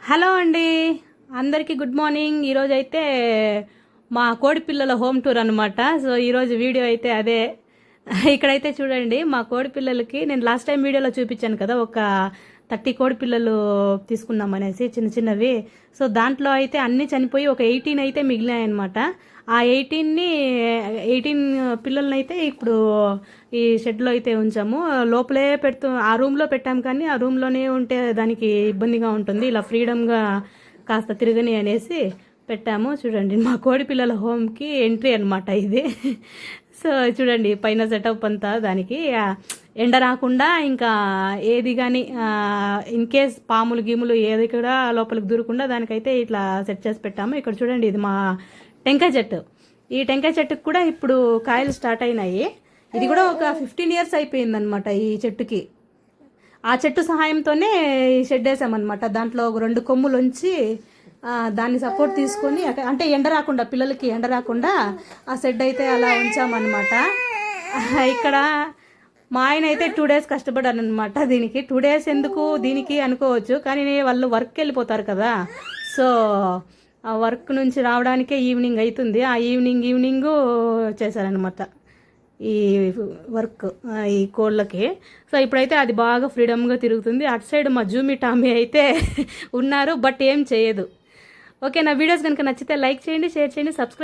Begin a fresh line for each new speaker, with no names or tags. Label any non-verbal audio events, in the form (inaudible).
Hello అండి. అందరికీ good morning. ఈరోజు అయితే మా కోడిపిల్లల హోమ్ టూర్ అనమాట సో ఈరోజు వీడియో అయితే అదే. ఇక్కడైతే చూడండి మా కోడిపిల్లలకి నేను లాస్ట్ టైం వీడియోలో చూపించాను కదా ఒక థర్టీ కోడి పిల్లలు తీసుకున్నాం అనేసి చిన్న చిన్నవి. సో దాంట్లో అయితే అన్నీ చనిపోయి ఒక ఎయిటీన్ అయితే మిగిలినాయి అనమాట ఆ ఎయిటీన్ని ఎయిటీన్ పిల్లల్ని అయితే ఇప్పుడు ఈ షెడ్లో అయితే ఉంచాము. లోపలే పెడుతూ ఆ రూమ్లో పెట్టాం కానీ ఆ రూమ్లోనే ఉంటే దానికి ఇబ్బందిగా ఉంటుంది. ఇలా ఫ్రీడమ్గా కాస్త తిరగని అనేసి పెట్టాము. చూడండి మా కోడి పిల్లల హోమ్కి ఎంట్రీ అనమాట ఇది. సో చూడండి పైన సెటప్ అంతా దానికి ఎండ రాకుండా ఇంకా ఏది కానీ ఇన్ కేస్ పాములు గీములు ఏది కూడా లోపలికి దూరకుండా దానికైతే ఇట్లా సెట్ చేసి పెట్టాము. ఇక్కడ చూడండి ఇది మా టెంకాయ చెట్టు. ఈ టెంకాయ చెట్టుకు కూడా ఇప్పుడు కాయలు స్టార్ట్ అయినాయి. ఇది కూడా ఒక ఫిఫ్టీన్ ఇయర్స్ అయిపోయిందనమాట ఈ చెట్టుకి. ఆ చెట్టు సహాయంతోనే ఈ షెడ్ వేసామన్నమాట. దాంట్లో ఒక రెండు కొమ్ములు ఉంచి దాన్ని సపోర్ట్ తీసుకొని అంటే ఎండ రాకుండా పిల్లలకి ఎండ రాకుండా ఆ షెడ్ అయితే అలా ఉంచామన్నమాట. (laughs) ఇక్కడ మా ఆయన అయితే టూ డేస్ కష్టపడాను అనమాట దీనికి. టూ డేస్ ఎందుకు దీనికి అనుకోవచ్చు కానీ వాళ్ళు వర్క్కి వెళ్ళిపోతారు కదా. సో ఆ వర్క్ నుంచి రావడానికే ఈవినింగ్ అవుతుంది ఆ ఈవినింగ్ ఈవినింగ్ చేశారనమాట ఈ వర్క్ ఈ కోళ్ళకి. సో ఇప్పుడైతే అది బాగా ఫ్రీడమ్గా తిరుగుతుంది. అటు సైడ్ మా జూమి టామీ అయితే (laughs) ఉన్నారు బట్ ఏం చేయదు. ఓకే నా వీడియోస్ కనుక నచ్చితే లైక్ చేయండి షేర్ చేయండి సబ్స్క్రైబ్